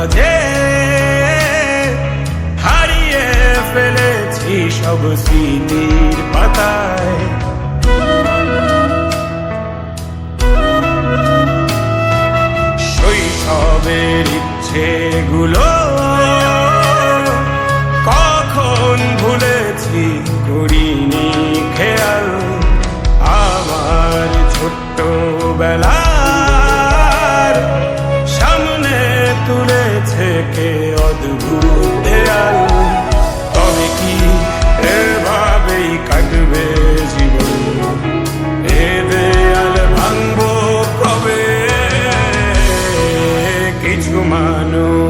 মাঝে হারিয়ে ফেলেছি সব স্মৃতির পাতায়। শৈশবের ইচ্ছেগুলো থেকে অদ্ভুত আলো তবে কি এভাবেই কাটবে জীবন? এ দেয়াল ভাঙবো কবে? কিছু মানুষ